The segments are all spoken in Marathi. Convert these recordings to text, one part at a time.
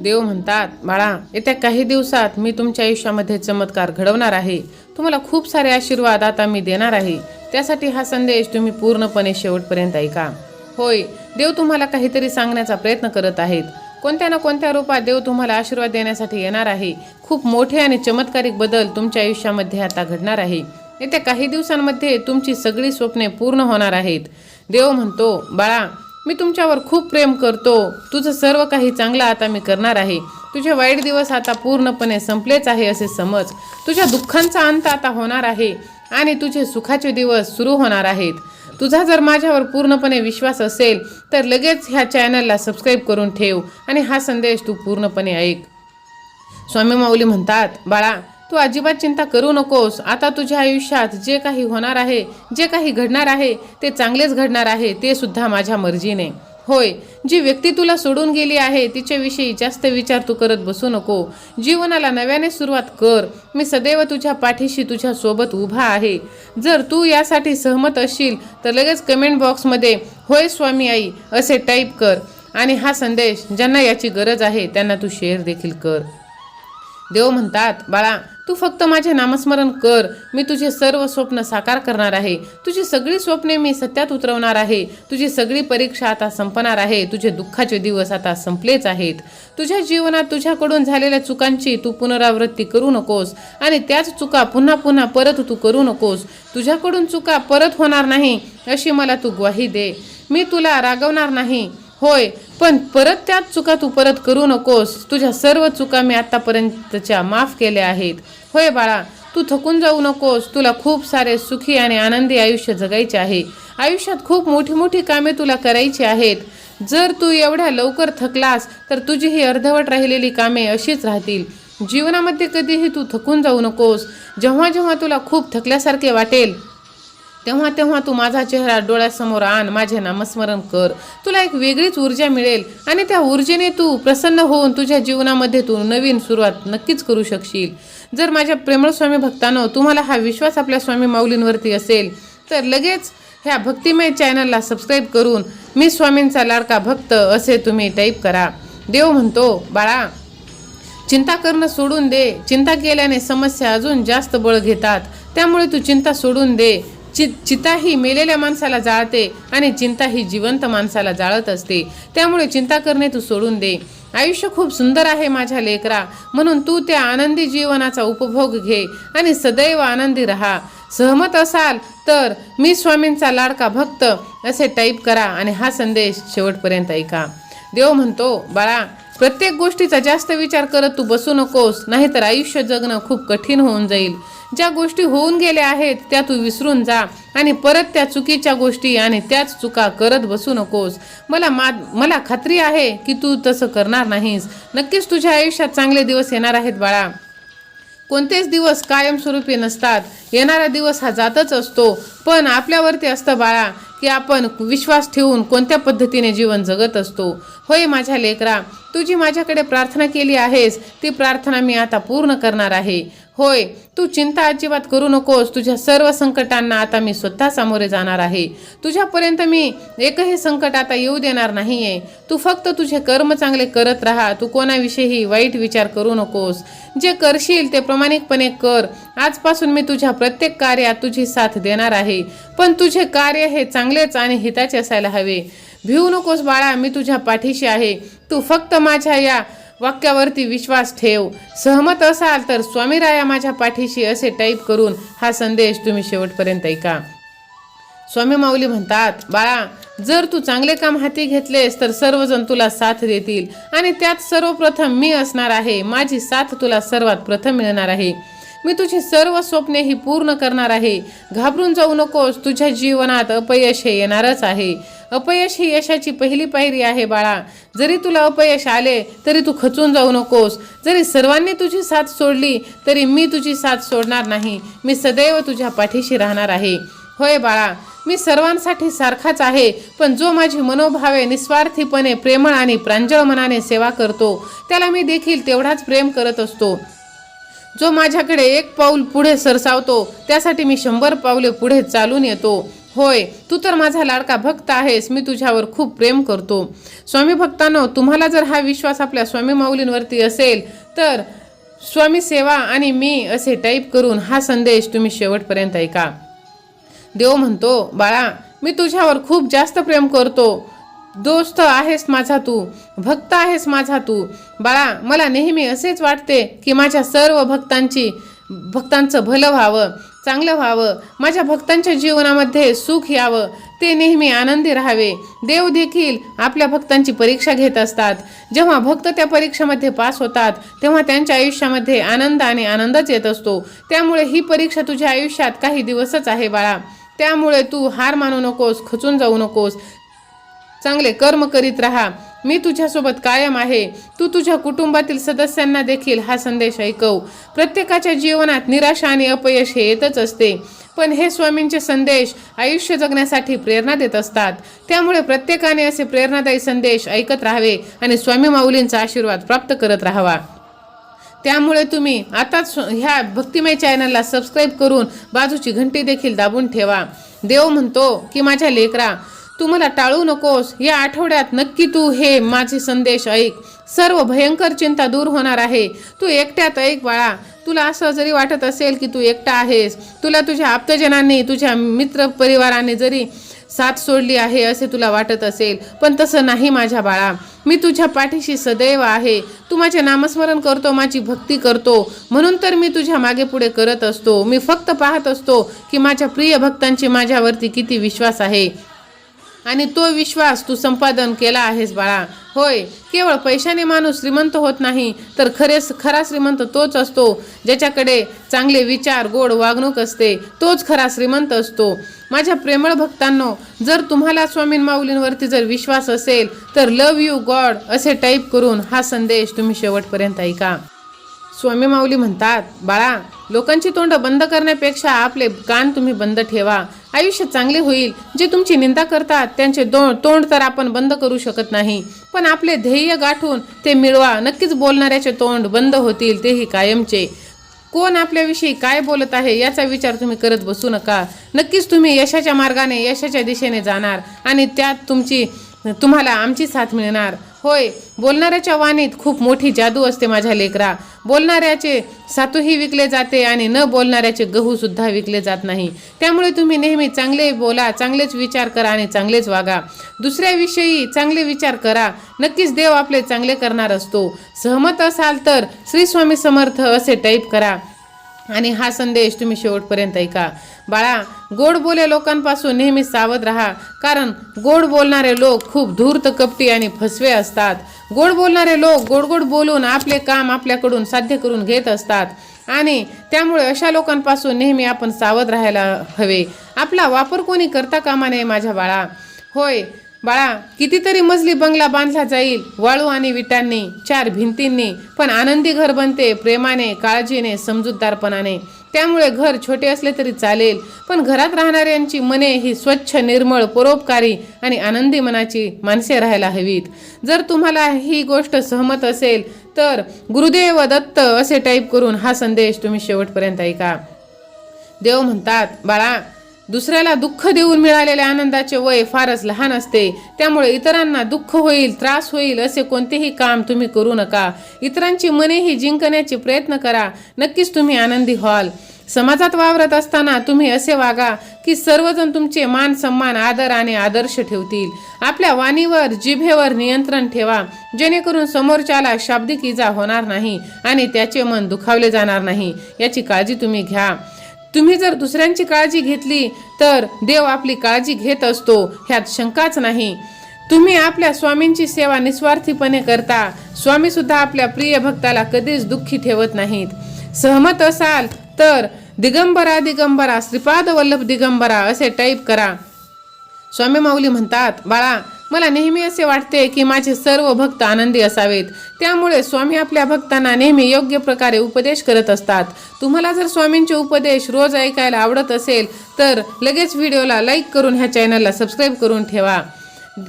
देव म्हणतात बाळा येत्या काही दिवसात मी तुमच्या आयुष्यामध्ये चमत्कार घडवणार आहे. तुम्हाला खूप सारे आशीर्वाद आता मी देणार आहे. त्यासाठी हा संदेश तुम्ही पूर्णपणे शेवटपर्यंत ऐका. होय देव तुम्हाला काहीतरी सांगण्याचा प्रयत्न करत आहेत. कोणत्या ना कोणत्या रूपात देव तुम्हाला आशीर्वाद देण्यासाठी येणार आहे. खूप मोठे आणि चमत्कारिक बदल तुमच्या आयुष्यामध्ये आता घडणार आहे. येत्या काही दिवसांमध्ये तुमची सगळी स्वप्ने पूर्ण होणार आहेत. देव म्हणतो बाळा मी तुमच्यावर खूप प्रेम करतो. तुझं सर्व काही चांगलं आता मी करणार आहे. तुझे वाईट दिवस आता पूर्णपणे संपलेच आहे असे समज. तुझ्या दुःखांचा अंत आता होणार आहे आणि तुझे सुखाचे दिवस सुरू होणार आहेत. तुझा जर माझ्यावर पूर्णपणे विश्वास असेल तर लगेच ह्या चॅनलला सबस्क्राईब करून ठेव आणि हा संदेश तू पूर्णपणे ऐक. स्वामी माऊली म्हणतात बाळा तू अजिबात चिंता करू नकोस. आता तुझ्या आयुष्यात जे काही होणार आहे जे काही घडणार आहे ते चांगलेच घडणार आहे ते सुद्धा माझ्या मर्जीने. होय जी व्यक्ती तुला सोडून गेली आहे तिच्याविषयी जास्त विचार तू करत बसू नको. जीवनाला नव्याने सुरुवात कर. मी सदैव तुझ्या पाठीशी तुझ्या सोबत उभा आहे. जर तू यासाठी सहमत असशील तर लगेच कमेंट बॉक्समध्ये होय स्वामी आई असे टाईप कर. आणि हा संदेश ज्यांना याची गरज आहे त्यांना तू शेअर देखील कर. देव म्हणतात बाळा तू फक्त माझे नामस्मरण कर. मी तुझे सर्व स्वप्न साकार करणार आहे. तुझी सगळी स्वप्ने मी सत्यात उतरवणार आहे. तुझी सगळी परीक्षा आता संपणार आहे. तुझे दुःखाचे दिवस आता संपलेच आहेत. तुझ्या जीवनात तुझ्याकडून झालेल्या चुकांची तू पुनरावृत्ती करू नकोस. आणि त्याच चुका पुन्हा पुन्हा परत तू करू नकोस. तुझ्याकडून चुका परत होणार नाही अशी मला तू ग्वाही दे. मी तुला रागवणार नाही. होय पण परत त्याच चुका तू परत करू नकोस. तुझ्या सर्व चुका मी आत्तापर्यंतच्या माफ केल्या आहेत. होय बाळा तू थकून जाऊ नकोस. तुला खूप सारे सुखी आणि आनंदी आयुष्य जगायचे आहे. आयुष्यात खूप मोठी मोठी कामे तुला करायची आहेत. जर तू एवढ्या लवकर थकलास तर तुझी ही अर्धवट राहिलेली कामे अशीच राहतील. जीवनामध्ये कधीही तू थकून जाऊ नकोस. जेव्हा जेव्हा तुला खूप थकल्यासारखे वाटेल तेव्हा तेव्हा तू माझा चेहरा डोळ्यासमोर आण माझे नामस्मरण कर. तुला एक वेगळीच ऊर्जा मिळेल आणि त्या ऊर्जेने तू प्रसन्न होऊन तुझ्या जीवनामध्ये तू नवीन सुरुवात नक्कीच करू शकशील. जर माझ्या प्रेमळ स्वामी भक्तांनो तुम्हाला हा विश्वास आपल्या स्वामी माऊलींवरती असेल तर लगेच ह्या भक्तिमय चॅनलला सबस्क्राईब करून मी स्वामींचा लाडका भक्त असे तुम्ही टाईप करा. देव म्हणतो बाळा चिंता करणं सोडून दे. चिंता केल्याने समस्या अजून जास्त बळ घेतात. त्यामुळे तू चिंता सोडून दे. चि चिता ही मेलेल्या माणसाला जाळते आणि चिंता ही जिवंत माणसाला जाळत असते. त्यामुळे चिंता करणे तू सोडून दे. आयुष्य खूप सुंदर आहे माझ्या लेकरा. म्हणून तू त्या आनंदी जीवनाचा उपभोग घे आणि सदैव आनंदी राहा. सहमत असाल तर मी स्वामींचा लाडका भक्त असे टाईप करा आणि हा संदेश शेवटपर्यंत ऐका. देव म्हणतो बाळा प्रत्येक गोष्टीचा जास्त विचार करत तू बसू नकोस नाहीतर आयुष्य जगणं खूप कठीण होऊन जाईल. ज्या गोष्टी होऊन गेल्या आहेत त्या तू विसरून जा. आणि परत त्या चुकीच्या गोष्टी आणि त्याच चुका करत बसू नकोस. मला मा मला खात्री आहे की तू तसं करणार नाहीस. नक्कीच तुझ्या आयुष्यात चांगले दिवस येणार आहेत बाळा. कोणतेच दिवस कायमस्वरूपी नसतात. येणारा दिवस हा जातच असतो. पण आपल्यावरती असतं बाळा की आपण विश्वास ठेवून कोणत्या पद्धतीने जीवन जगत असतो. होय माझ्या लेकरा तुझी माझ्याकडे प्रार्थना केली आहेस. ती प्रार्थना मी आता पूर्ण करणार आहे. होय तू चिंता अजिबात करू नकोस. तुझ्या सर्व संकटांना आता मी स्वतः सामोरे जाणार आहे. तुझ्यापर्यंत मी एकही संकट आता येऊ देणार नाही आहे तू फक्त तुझे कर्म चांगले करत राहा. तू कोणाविषयी वाईट विचार करू नकोस. जे करशील ते प्रामाणिकपणे कर. आजपासून मी तुझ्या प्रत्येक कार्यात तुझी साथ देणार आहे. पण तुझे कार्य हे चांगलेच आणि हिताचे असायला हवे. भिवू नकोस बाळा मी तुझ्या पाठीशी आहे. तू फक्त माझ्या या वाक्यावरती विश्वास ठेव. सहमत असाल तर स्वामीराया माझ्या पाठीशी असे टाईप करून हा संदेश तुम्ही शेवटपर्यंत ऐका. स्वामी माऊली म्हणतात बाळा जर तू चांगले काम हाती घेतलेस तर सर्वजण तुला साथ देतील आणि त्यात सर्वप्रथम मी असणार आहे. माझी साथ तुला सर्वात प्रथम मिळणार आहे. मी तुझी सर्व स्वप्ने ही पूर्ण करणार आहे. घाबरून जाऊ नकोस तुझ्या जीवनात अपयश हे येणारच आहे. अपयश ही यशाची पहिली पायरी आहे बाळा. जरी तुला अपयश आले तरी तू खचून जाऊ नकोस. जरी सर्वांनी तुझी साथ सोडली तरी मी तुझी साथ सोडणार नाही. मी सदैव तुझ्या पाठीशी राहणार आहे. होय बाळा मी सर्वांसाठी सारखाच आहे पण जो माझी मनोभावे निस्वार्थीपणे प्रेमळ आणि प्रांजळ मनाने सेवा करतो त्याला मी देखील तेवढाच प्रेम करत असतो. जो माझ्याकडे एक पाऊल पुढे सरसावतो त्यासाठी मी शंभर पावले पुढे चालून येतो. होय तू तर माझा लाडका भक्त आहेस मी तुझ्यावर खूप प्रेम करतो. स्वामी भक्तांनो तुम्हाला जर हा विश्वास आपल्या स्वामी माऊलींवरती असेल तर स्वामी सेवा आणि मी असे टाईप करून हा संदेश तुम्ही शेवटपर्यंत ऐका. देव म्हणतो बाळा मी तुझ्यावर खूप जास्त प्रेम करतो. दोस्त आहेस माझा तू भक्त आहेस माझा तू. बाळा मला नेहमी असेच वाटते की माझ्या सर्व भक्तांची भक्तांचं भलं व्हावं चांगलं व्हावं माझ्या भक्तांच्या जीवनामध्ये सुख यावं ते नेहमी आनंदी राहावे. देव देखील आपल्या भक्तांची परीक्षा घेत असतात. जेव्हा भक्त त्या परीक्षेमध्ये पास होतात तेव्हा त्यांच्या आयुष्यामध्ये आनंद आणि आनंदच येत असतो. त्यामुळे ही परीक्षा तुझ्या आयुष्यात काही दिवसच आहे बाळा. त्यामुळे तू हार मानू नकोस खचून जाऊ नकोस. चांगले कर्म करीत राहा. मी तुझ्यासोबत कायम आहे. तू तुझ्या कुटुंबातील सदस्यांना देखील हा संदेश ऐकव. प्रत्येकाच्या जीवनात निराशा आणि अपयश हे येतच असते. पण हे स्वामींचे संदेश आयुष्य जगण्यासाठी प्रेरणा देत असतात. त्यामुळे प्रत्येकाने असे प्रेरणादायी संदेश ऐकत राहावे आणि स्वामी माऊलींचा आशीर्वाद प्राप्त करत राहावा. त्यामुळे तुम्ही आताच ह्या भक्तिमय चॅनलला सबस्क्राईब करून बाजूची घंटी देखील दाबून ठेवा. देव म्हणतो की माझ्या लेकरा तू मला टाळू नकोस. या आठवड्यात नक्की तू हे माझे संदेश ऐक. सर्व भयंकर चिंता दूर होणार आहे. तू एकट्यात ऐक बाळा. तुला असं जरी वाटत असेल की तू एकटा आहेस तुला तुझ्या आप्तजनांनी तुझ्या मित्र परिवाराने जरी साथ सोडली आहे असे तुला वाटत असेल पण तसं नाही माझ्या बाळा. मी तुझ्या पाठीशी सदैव आहे. तू माझे नामस्मरण करतो माझी भक्ती करतो. म्हणून तर मी तुझ्या मागे पुढे करत असतो. मी फक्त पाहत असतो की माझ्या प्रिय भक्तांची माझ्यावरती किती विश्वास आहे. आणि तो विश्वास तू संपादन केला आहेस बाळा. होय केवळ पैशाने माणूस श्रीमंत होत नाही तर खरेच खरा श्रीमंत तोच असतो. ज्याच्याकडे चांगले विचार गोड वागणूक असते तोच खरा श्रीमंत असतो. माझ्या प्रेमळ भक्तांनो जर तुम्हाला स्वामीन माऊलींवरती जर विश्वास असेल तर लव यू गॉड असे टाईप करून हा संदेश तुम्ही शेवटपर्यंत ऐका. स्वामी माऊली म्हणतात बाळा लोकांची तोंड बंद करण्यापेक्षा आपले कान तुम्ही बंद ठेवा. आयुष्य चांगले होईल. जे तुमची निंदा करतात त्यांचे दो तोंड तर आपण बंद करू शकत नाही. पण आपले ध्येय गाठून ते मिळवा. नक्कीच बोलणाऱ्याचे तोंड बंद होतील तेही कायमचे. कोण आपल्याविषयी काय बोलत आहे याचा विचार तुम्ही करत बसू नका. नक्कीच तुम्ही यशाच्या मार्गाने यशाच्या दिशेने जाणार आणि त्यात तुमची तुम्हाला आमची साथ मिळणार. होय बोलणाऱ्याच्या वाणीत खूप मोठी जादू असते माझ्या लेकरा. बोलणाऱ्याचे सातूही विकले जाते आणि न बोलणाऱ्याचे गहूसुद्धा विकले जात नाही. त्यामुळे तुम्ही नेहमी चांगले बोला चांगलेच विचार करा आणि चांगलेच वागा. दुसऱ्याविषयी चांगले विचार करा. नक्कीच देव आपले चांगले करणार असतो. सहमत असाल तर श्री स्वामी समर्थ असे टाईप करा. आणि हा संदेश तुम्ही शेवटपर्यंत ऐका. बाळा गोड बोले लोकांपासून नेहमी सावध राहा. कारण गोड बोलणारे लोक खूप धूर्त कपटी आणि फसवे असतात. गोड बोलणारे लोक गोड गोड बोलून आपले काम आपल्याकडून साध्य करून घेत असतात. आणि त्यामुळे अशा लोकांपासून नेहमी आपण सावध राहायला हवे. आपला वापर कोणी करता कामा नये माझ्या बाळा. होय बाळा कितीतरी मजली बंगला बांधला जाईल वाळू आणि विटांनी चार भिंतींनी पण आनंदी घर बनते प्रेमाने काळजीने समजूतदारपणाने. त्यामुळे घर छोटे असले तरी चालेल पण घरात राहणाऱ्यांची मने ही स्वच्छ निर्मळ परोपकारी आणि आनंदी मनाची माणसे राहायला हवीत. जर तुम्हाला ही गोष्ट सहमत असेल तर गुरुदेव दत्त असे टाईप करून हा संदेश तुम्ही शेवटपर्यंत ऐका. देव म्हणतात बाळा दुसऱ्याला दुःख देऊन मिळालेल्या आनंदाचे वय फारच लहान असते. त्यामुळे इतरांना दुःख होईल त्रास होईल असे कोणतेही काम तुम्ही करू नका. इतरांची मनेही जिंकण्याचे प्रयत्न करा. नक्कीच तुम्ही आनंदी व्हाल. समाजात वावरत असताना तुम्ही असे वागा की सर्वजण तुमचे मान सन्मान आदर आणि आदर्श ठेवतील. आपल्या वाणीवर जिभेवर नियंत्रण ठेवा. जेणेकरून समोरच्याला शाब्दिक इजा होणार नाही आणि त्याचे मन दुखावले जाणार नाही. याची काळजी तुम्ही घ्या. तुम्ही जर दुसऱ्यांची काळजी घेतली तर देव आपली काळजी घेत असतो ह्यात शंकाच नाही. तुम्ही आपल्या स्वामींची सेवा निस्वार्थीपणे करता. स्वामी सुद्धा आपल्या प्रिय भक्ताला कधीच दुःखी ठेवत नाहीत. सहमत असाल तर दिगंबरा दिगंबरा श्रीपाद वल्लभ दिगंबरा असे टाईप करा. स्वामी माऊली म्हणतात बाळा मला नेहमी असे वाटते की माझे सर्व भक्त आनंदी असावेत. त्यामुळे स्वामी आपल्या भक्तांना नेहमी योग्य प्रकारे उपदेश करत असतात. तुम्हाला जर स्वामींचे उपदेश रोज ऐकायला आवडत असेल तर लगेच व्हिडिओला लाईक करून ह्या चॅनलला सबस्क्राईब करून ठेवा.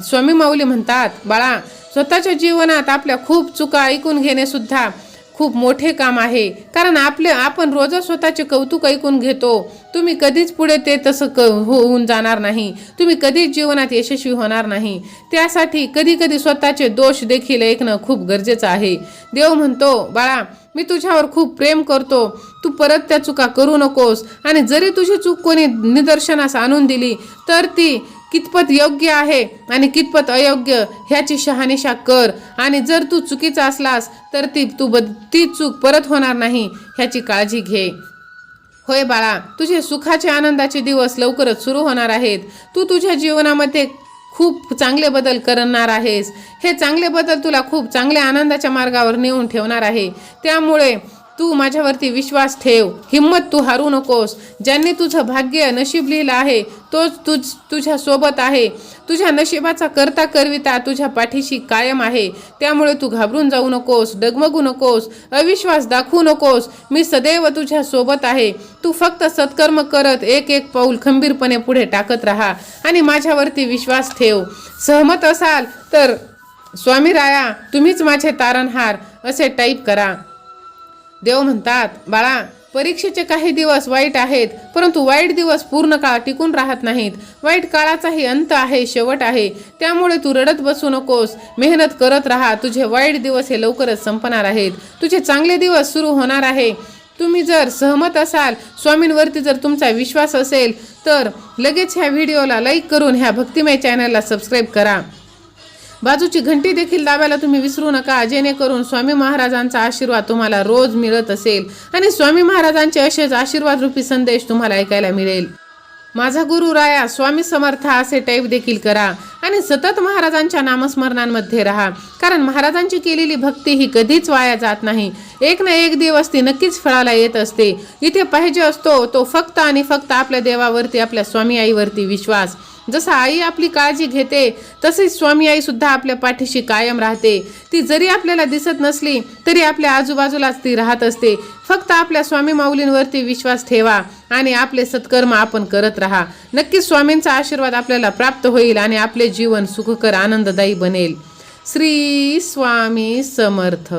स्वामी माऊली म्हणतात बाळा स्वतःच्या जीवनात आपल्या खूप चुका ऐकून घेणे सुद्धा खूप मोठे काम आहे. कारण आपले आपण रोजच स्वतःचे कौतुक ऐकून घेतो. तुम्ही कधीच पुढे ते तसं क हो, होऊन जाणार नाही. तुम्ही कधीच जीवनात यशस्वी होणार नाही. त्यासाठी कधी कधी स्वतःचे दोष देखील ऐकणं खूप गरजेचं आहे. देव म्हणतो बाळा मी तुझ्यावर खूप प्रेम करतो. तू परत त्या चुका करू नकोस. आणि जरी तुझी चूक कोणी निदर्शनास आणून दिली तर ती कितपत योग्य आहे आणि कितपत अयोग्य ह्याची शहानिशा कर. आणि जर तू चुकीचा असलास तर ती तू बद ती चूक परत होणार नाही ह्याची काळजी घे. होय बाळा तुझे सुखाचे आनंदाचे दिवस लवकरच सुरू होणार आहेत. तू तुझ्या जीवनामध्ये खूप चांगले बदल करणार आहेस. हे चांगले बदल तुला खूप चांगल्या आनंदाच्या मार्गावर नेऊन ठेवणार आहे. त्यामुळे तू माझ्यावरती विश्वास ठेव. हिंमत तू हारू नकोस. ज्यांनी तुझं भाग्य नशीब लिहिलं आहे तोच तुझ तुझ्या सोबत आहे. तुझ्या नशिबाचा करता करविता तुझ्या पाठीशी कायम आहे. त्यामुळे तू घाबरून जाऊ नकोस डगमगू नकोस अविश्वास दाखवू नकोस. मी सदैव तुझ्या सोबत आहे. तू फक्त सत्कर्म करत एक एक पाऊल खंबीरपणे पुढे टाकत राहा आणि माझ्यावरती विश्वास ठेव. सहमत असाल तर स्वामी राया तुम्हीच माझे तारणहार असे टाईप करा. देव म्हणतात बाळा परीक्षेचे काही दिवस वाईट आहेत परंतु वाईट दिवस पूर्ण काळ टिकून राहत नाहीत. वाईट काळाचाही अंत आहे शेवट आहे. त्यामुळे तू रडत बसू नकोस. मेहनत करत राहा. तुझे वाईट दिवस हे लवकरच संपणार आहेत. तुझे चांगले दिवस सुरू होणार आहे. तुम्ही जर सहमत असाल स्वामींवरती जर तुमचा विश्वास असेल तर लगेच ह्या व्हिडिओला लाईक करून ह्या भक्तिमय चॅनलला सबस्क्राईब करा. बाजूची घंटी देखील दाबायला तुम्ही विसरू नका. जेणेकरून स्वामी महाराजांचा आशीर्वाद तुम्हाला रोज मिळत असेल आणि स्वामी महाराजांचे असेच आशीर्वाद रूपी संदेश तुम्हाला ऐकायला मिळेल. माझा गुरु राया स्वामी समर्थ असे टाईप देखील करा आणि सतत महाराजांच्या नामस्मरणांमध्ये राहा. कारण महाराजांची केलेली भक्ती ही कधीच वाया जात नाही. एक ना एक दिवस ती नक्कीच फळाला येत असते. इथे पाहिजे असतो तो फक्त आणि फक्त आपल्या देवावरती आपल्या स्वामी आईवरती विश्वास. जसं आई आपली काळजी घेते तसेच स्वामी आई सुद्धा आपल्या पाठीशी कायम राहते. ती जरी आपल्याला दिसत नसली तरी आपल्या आजूबाजूलाच ती राहत असते. फक्त आपल्या स्वामी माऊलींवरती विश्वास ठेवा आणि आपले सत्कर्म आपण करत राहा. नक्कीच स्वामींचा आशीर्वाद आपल्याला प्राप्त होईल आणि आपले जीवन सुखकर आनंददायी बनेल. श्री स्वामी समर्थ.